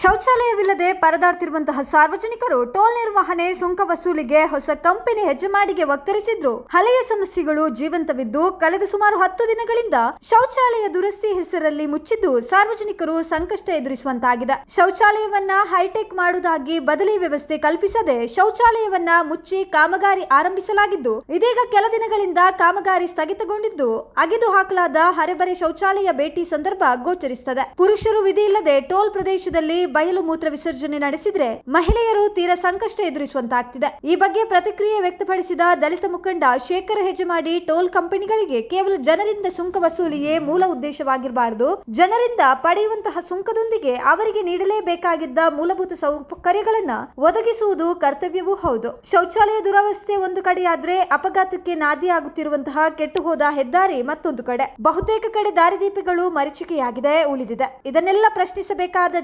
ಶೌಚಾಲಯವಿಲ್ಲದೆ ಪರದಾಡ್ತಿರುವಂತಹ ಸಾರ್ವಜನಿಕರು ಟೋಲ್ ನಿರ್ವಹಣೆ, ಸುಂಕ ವಸೂಲಿಗೆ ಹೊಸ ಕಂಪನಿ ಹೆಜ್ಜೆಮಾಡಿಗೆ ಒಕ್ಕರಿಸಿದ್ರು ಹಳೆಯ ಸಮಸ್ಯೆಗಳು ಜೀವಂತವಿದ್ದು ಕಳೆದ ಸುಮಾರು ಹತ್ತು ದಿನಗಳಿಂದ ಶೌಚಾಲಯ ದುರಸ್ತಿ ಹೆಸರಲ್ಲಿ ಮುಚ್ಚಿದ್ದು ಸಾರ್ವಜನಿಕರು ಸಂಕಷ್ಟ ಎದುರಿಸುವಂತಾಗಿದೆ. ಶೌಚಾಲಯವನ್ನ ಹೈಟೆಕ್ ಮಾಡುವುದಾಗಿ ಬದಲಿ ವ್ಯವಸ್ಥೆ ಕಲ್ಪಿಸದೆ ಶೌಚಾಲಯವನ್ನ ಮುಚ್ಚಿ ಕಾಮಗಾರಿ ಆರಂಭಿಸಲಾಗಿದ್ದು, ಇದೀಗ ಕೆಲ ದಿನಗಳಿಂದ ಕಾಮಗಾರಿ ಸ್ಥಗಿತಗೊಂಡಿದ್ದು, ಅಗೆದು ಹಾಕಲಾದ ಹರೆಬರೆ ಶೌಚಾಲಯ ಭೇಟಿ ಸಂದರ್ಭ ಗೋಚರಿಸುತ್ತದೆ. ಪುರುಷರು ವಿಧಿ ಇಲ್ಲದೆ ಟೋಲ್ ಪ್ರದೇಶದಲ್ಲಿ ಬಯಲು ಮೂತ್ರ ವಿಸರ್ಜನೆ ನಡೆಸಿದ್ರೆ ಮಹಿಳೆಯರು ತೀರಾ ಸಂಕಷ್ಟ ಎದುರಿಸುವಂತಾಗ್ತಿದೆ. ಈ ಬಗ್ಗೆ ಪ್ರತಿಕ್ರಿಯೆ ವ್ಯಕ್ತಪಡಿಸಿದ ದಲಿತ ಮುಖಂಡ ಶೇಖರ್ ಹೆಜಮಾಡಿ ಟೋಲ್ ಕಂಪನಿಗಳಿಗೆ ಕೇವಲ ಜನರಿಂದ ಸುಂಕ ವಸೂಲಿಯೇ ಮೂಲ ಉದ್ದೇಶವಾಗಿರಬಾರದು. ಜನರಿಂದ ಪಡೆಯುವಂತಹ ಸುಂಕದೊಂದಿಗೆ ಅವರಿಗೆ ನೀಡಲೇಬೇಕಾಗಿದ್ದ ಮೂಲಭೂತ ಸೌಕರ್ಯಗಳನ್ನ ಒದಗಿಸುವುದು ಕರ್ತವ್ಯವೂ ಹೌದು. ಶೌಚಾಲಯ ದುರವಸ್ಥೆ ಒಂದು ಕಡೆಯಾದ್ರೆ ಅಪಘಾತಕ್ಕೆ ನಾದಿಯಾಗುತ್ತಿರುವಂತಹ ಕೆಟ್ಟು ಹೋದ ಹೆದ್ದಾರಿ ಮತ್ತೊಂದು ಕಡೆ. ಬಹುತೇಕ ಕಡೆ ದಾರಿದೀಪಿಗಳು ಮರೀಚಿಕೆಯಾಗಿದೆ, ಉಳಿದಿದೆ. ಇದನ್ನೆಲ್ಲ ಪ್ರಶ್ನಿಸಬೇಕಾದ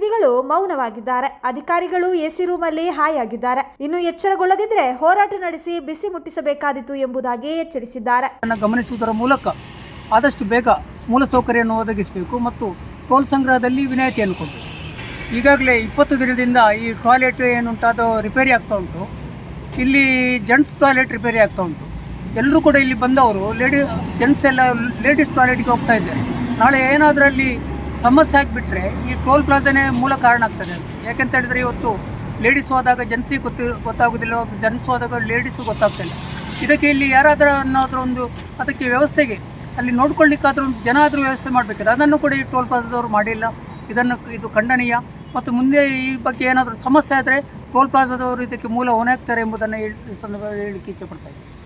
ಜನಪ್ರತಿನಿಧಿಗಳು ಮೌನವಾಗಿದ್ದಾರೆ. ಅಧಿಕಾರಿಗಳು ಎಸಿ ರೂಮಲ್ಲಿ ಹಾಯಾಗಿದ್ದಾರೆ. ಇನ್ನು ಎಚ್ಚರಗೊಳ್ಳದಿದ್ರೆ ಹೋರಾಟ ನಡೆಸಿ ಬಿಸಿ ಮುಟ್ಟಿಸಬೇಕಾದೀತು ಎಂಬುದಾಗಿ ಎಚ್ಚರಿಸಿದ್ದಾರೆ. ಗಮನಿಸುವುದರ ಮೂಲಕ ಆದಷ್ಟು ಬೇಗ ಮೂಲಸೌಕರ್ಯವನ್ನು ಒದಗಿಸಬೇಕು ಮತ್ತು ಟೋಲ್ ಸಂಗ್ರಹದಲ್ಲಿ ವಿನಾಯಿತಿಯನ್ನು ಕೊಡಬೇಕು. ಈಗಾಗಲೇ ಇಪ್ಪತ್ತು ದಿನದಿಂದ ಈ ಟಾಯ್ಲೆಟ್ ಏನುಂಟಾದ ರಿಪೇರಿ ಆಗ್ತಾ ಉಂಟು. ಇಲ್ಲಿ ಜೆಂಟ್ಸ್ ಟಾಯ್ಲೆಟ್ ರಿಪೇರಿ ಆಗ್ತಾ ಉಂಟು. ಎಲ್ಲರೂ ಕೂಡ ಇಲ್ಲಿ ಬಂದವರು ಲೇಡಿ, ಜೆಂಟ್ಸ್ ಎಲ್ಲ ಲೇಡೀಸ್ ಟಾಯ್ಲೆಟ್ಗೆ ಹೋಗ್ತಾ ಇದ್ದಾರೆ. ನಾಳೆ ಏನಾದರೂ ಅಲ್ಲಿ ಸಮಸ್ಯೆ ಆಗಿಬಿಟ್ರೆ ಈ ಟೋಲ್ ಪ್ಲಾಜಾನೇ ಮೂಲ ಕಾರಣ ಆಗ್ತದೆ ಯಾಕೆಂತ ಹೇಳಿದರೆ ಇವತ್ತು ಲೇಡೀಸ್ ಹೋದಾಗ ಜೆಂಟ್ಸಿಗೆ ಗೊತ್ತು, ಗೊತ್ತಾಗೋದಿಲ್ಲ ಜೆಂಟ್ಸ್ ಹೋದಾಗ ಲೇಡೀಸು ಗೊತ್ತಾಗ್ತಿಲ್ಲ ಇದಕ್ಕೆ ಇಲ್ಲಿ ಯಾರಾದರೂ ಅನ್ನೋದ್ರ ಒಂದು ಅದಕ್ಕೆ ವ್ಯವಸ್ಥೆಗೆ ಅಲ್ಲಿ ನೋಡ್ಕೊಳ್ಳಿಕ್ಕಾದ್ರೂ ಒಂದು ಜನ ಆದರೂ ವ್ಯವಸ್ಥೆ ಮಾಡಬೇಕಿದೆ ಅದನ್ನು ಕೂಡ ಈ ಟೋಲ್ ಪ್ಲಾಜಾದವರು ಮಾಡಿಲ್ಲ. ಇದನ್ನು ಇದು ಖಂಡನೀಯ. ಮತ್ತು ಮುಂದೆ ಈ ಬಗ್ಗೆ ಏನಾದರೂ ಸಮಸ್ಯೆ ಆದರೆ ಟೋಲ್ ಪ್ಲಾಜಾದವರು ಇದಕ್ಕೆ ಮೂಲ ಹೊಣೆ ಆಗ್ತಾರೆ ಎಂಬುದನ್ನು ಹೇಳಿ ಸಂದರ್ಭದಲ್ಲಿ ಹೇಳಲಿಕ್ಕೆ ಇಚ್ಛೆಪಡ್ತಾ ಇದ್ದೀನಿ.